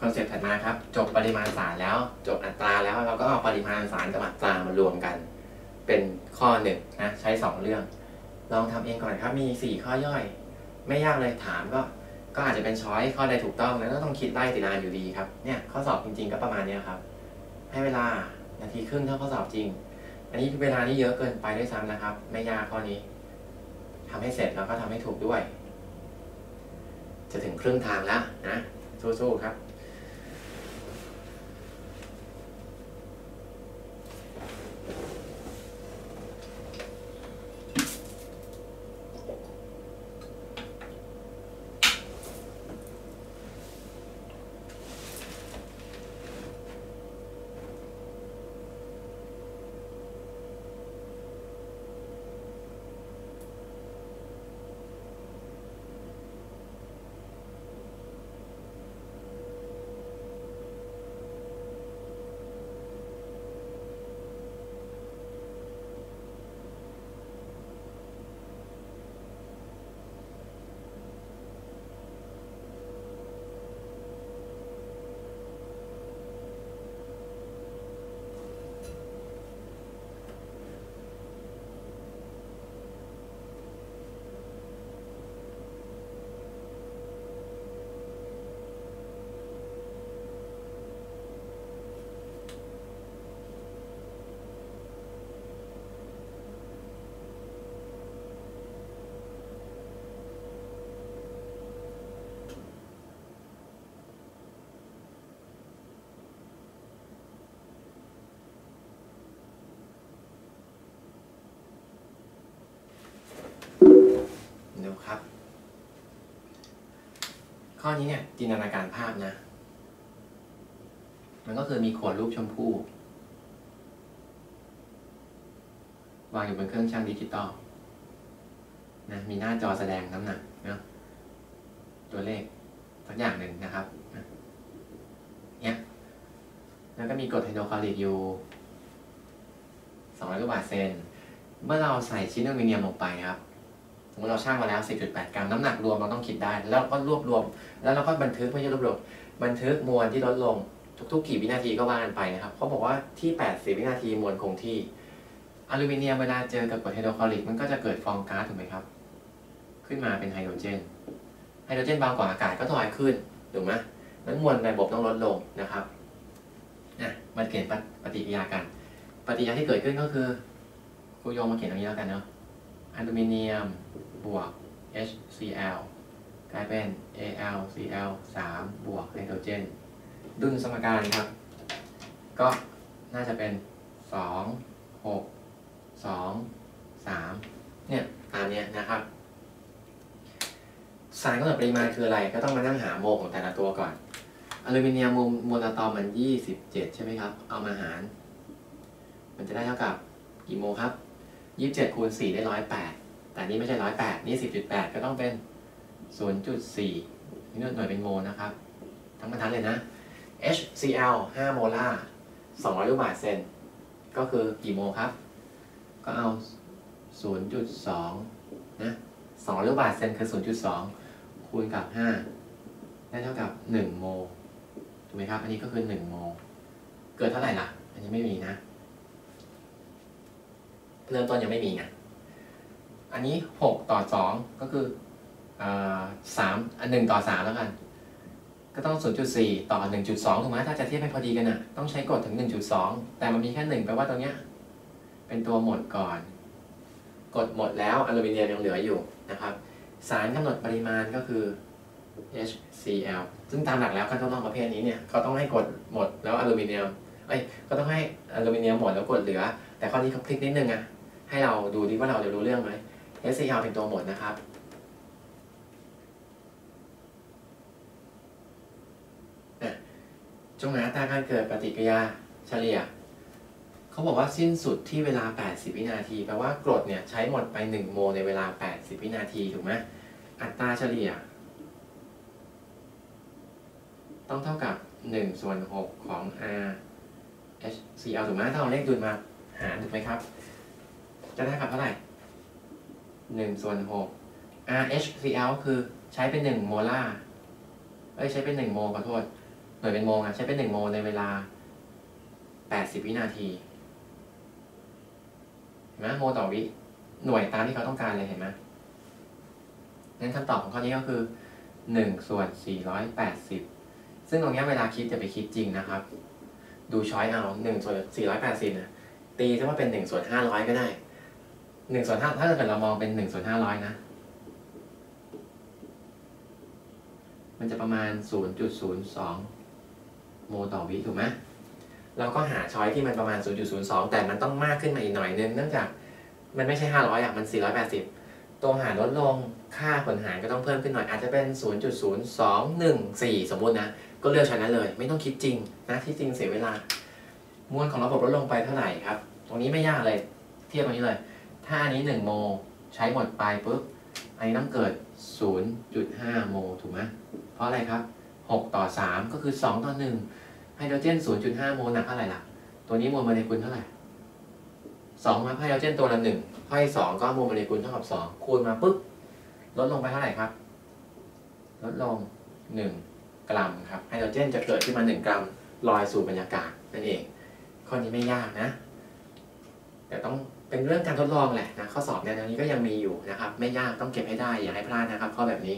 คอนเซ็ปต์ถัดมาครับ จบปริมาณสารแล้ว จบอัตราแล้วเราก็เอาปริมาณสารกับอัตรามารวมกัน เป็นข้อหนึ่งนะใช้ 2 เรื่อง ลองทำเองก่อนครับมี 4 ข้อย่อย ไม่ยากเลยถามก็ก็อาจจะเป็นช้อยข้อใดถูกต้องแล้วก็ต้องคิดไล่ติดานอยู่ดีครับเนี่ยข้อสอบจริง ๆ ก็ประมาณนี้ครับ ให้เวลานาทีครึ่งเท่าข้อสอบจริง อันนี้เวลานี่เยอะเกินไปด้วยซ้ำนะครับ ไม่ยากข้อนี้ทำให้เสร็จแล้วก็ทำให้ถูกด้วย จะถึงครึ่งทางแล้วนะสู้ๆครับ ดูครับ ข้อนี้เนี่ยจินตนาการภาพนะ มันก็คือมีขวดรูปชมพู่วางอยู่บนเครื่องชั่งดิจิตอลนะมีหน้าจอแสดงน้ำหนักนะตัวเลขสักอย่างหนึ่งนะครับนะเนี่ยแล้วก็มีกรดไฮโดรคลอริดอยู่200ลูกบาเซน เมื่อเราใส่ชิ้นอลูมิเนียมลงไปครับ มมติเราช่างมาแล้ว10.8กรัมน้ำหนักรวมเราต้องคิดได้ แล้วก็รวบรวม แล้วเราก็บันทึกไม่ใช่รวบรวมบันทึกมวลที่ลดลง ทุกๆ กี่วินาทีก็ว่ากันไปนะครับเขาบอกว่าที่ 80 วินาทีมวลคงที่อลูมิเนียมเวลาเจอกับกรดไฮโดรคลอริกมันก็จะเกิดฟองก๊าซถูกไหมครับ ขึ้นมาเป็นไฮโดรเจนไฮโดรเจนเบากว่าอากาศก็ถอยขึ้นถูกไหมนั้นมวลในระบบต้องลดลงนะครับนะมันเกิดปฏิกิริยากัน ปฏิกิริยาที่เกิดขึ้นก็คือครูโยงมาเขียนตรงนี้แล้วกันเนาะ อลูมิเนียมบวก HCl กลายเป็น AlCl 3บวกไฮโดรเจน ดุลสมการครับ ก็น่าจะเป็น 2 6 2 3 เนี่ยตามเนี้ยนะครับ สารกำหนดปริมาณคืออะไร ก็ต้องมานั่งหาโมของแต่ละตัวก่อน อลูมิเนียมโมลอะตอมมัน 27 ใช่ไหมครับ เอามาหาร มันจะได้เท่ากับกี่โมครับ ยี่สิบเจ็ดคูณสี่ได้ร้อยแปดแต่นี่ไม่ใช่ร้อยแปดนี่สิบจุดแปดก็ต้องเป็นศูนย์จุดสี่นี่หน่วยเป็นโมลนะครับ ทั้งบรรทัดเลยนะ HCl ห้าโมลาร์สองร้อยลูกบาศก์เซน ก็คือกี่โมลครับ ก็เอาศูนย์จุดสองนะสองลูกบาศก์เซนคือศูนย์จุดสองคูณกับห้าได้เท่ากับหนึ่งโมลถูกไหมครับ อันนี้ก็คือหนึ่งโมลเกิดเท่าไหร่ล่ะ อันนี้ไม่มีนะ เริ่มต้นยังไม่มีไงอันนี้หกต่อสองก็คือสามอันหนึ่งต่อสามแล้วกัน ก็ต้องศูนย์จุดสี่ต่อหนึ่งจุดสองถูกไหมถ้าจะเทียบให้พอดีกันอะ ต้องใช้กฎถึงหนึ่งจุดสองแต่มันมีแค่หนึ่งแปลว่าตรงเนี้ยเป็นตัวหมดก่อน กดหมดแล้วอลูมิเนียมยังเหลืออยู่นะครับ สารกำหนดปริมาณก็คือ HCl ซึ่งตามหลักแล้วการทดลองประเภทนี้เนี่ยเขาต้องให้กดหมดแล้วอลูมิเนียม เอ้ย ก็ต้องให้อลูมิเนียมหมดแล้วกดเหลือ แต่ข้อนี้เขาพลิกนิดนึงอะ ให้เราดูดิว่าเราจะรู้เรื่องไหม HCl เป็นตัวหมดนะครับ จงหาอัตราการเกิดปฏิกิริยาเฉลี่ย เขาบอกว่าสิ้นสุดที่เวลา 80 วินาที แปลว่ากรดเนี่ยใช้หมดไป 1 โมในเวลา 80 วินาที ถูกไหม อัตราเฉลี่ย ต้องเท่ากับ 1 ส่วน 6 ของ R HCl ถูกไหมถ้าเอาเลขดุลมาหารถูกไหมครับ จะได้กับเท่าไหร่1ส่วน6 RHCl คือใช้เป็น1โมลาร์เอ้ยใช้เป็น1โมขอโทษหน่วยเป็นโมงอะใช้เป็นหนึ่งโมในเวลาแปดสิบวินาทีเห็นไหมโมต่อวิหน่วยตามที่เขาต้องการเลยเห็นไหมงั้นคำตอบของข้อนี้ก็คือหนึ่งส่วนสี่ร้อยแปดสิบซึ่งตรงเนี้ยเวลาคิดจะไปคิดจริงนะครับ ดูช้อยเอาหนึ่งส่วนสี่ร้อยแปดสิบนะตีซะว่าเป็นหนึ่งส่วนห้าร้อยก็ได้ หนึ่งส่วนห้าถ้าเกิดเรามองเป็นหนึ่งส่วนห้าร้อยนะ มันจะประมาณ0.02โมลต่อวิถูกไหมเราก็หาช้อยที่มันประมาณ 0.02 แต่มันต้องมากขึ้นมาอีกหน่อยนึงเนื่องจากมันไม่ใช่ 500อะมัน 480 ตัวหารลดลงค่าผลหารก็ต้องเพิ่มขึ้นหน่อย อาจจะเป็น 0.0214 สมมุตินะ ก็เลือกช้อยนั้นเลย ไม่ต้องคิดจริงนะที่จริงเสียเวลามวลของระบบลดลงไปเท่าไหร่ครับ ตรงนี้ไม่ยากเลย เทียบตรงนี้เลย ถ้าอันนี้ 1 โมใช้หมดไปปุ๊บอันนี้ต้องเกิด 0.5 โมถูกไหมเพราะอะไรครับ 6 ต่อ 3 ก็คือ 2 ต่อ 1 ไฮโดรเจน 0.5 โมหนักเท่าไหร่ล่ะ ตัวนี้โมลโมเลกุลเท่าไหร่ 2 มาไฮโดรเจนตัวละ1ข้อที่2ก็โมลโมเลกุลเท่ากับ 2 คูณมาปุ๊บลดลงไปเท่าไหร่ครับ ลดลง 1 กรัมครับ ไฮโดรเจนจะเกิดขึ้นมา 1 กรัมลอยสู่บรรยากาศนั่นเอง ข้อนี้ไม่ยากนะ แต่ต้อง เป็นเรื่องการทดลองแหละนะข้อสอบแนวนี้ก็ยังมีอยู่นะครับ ไม่ยากต้องเก็บให้ได้อย่าให้พลาดนะครับ ข้อแบบนี้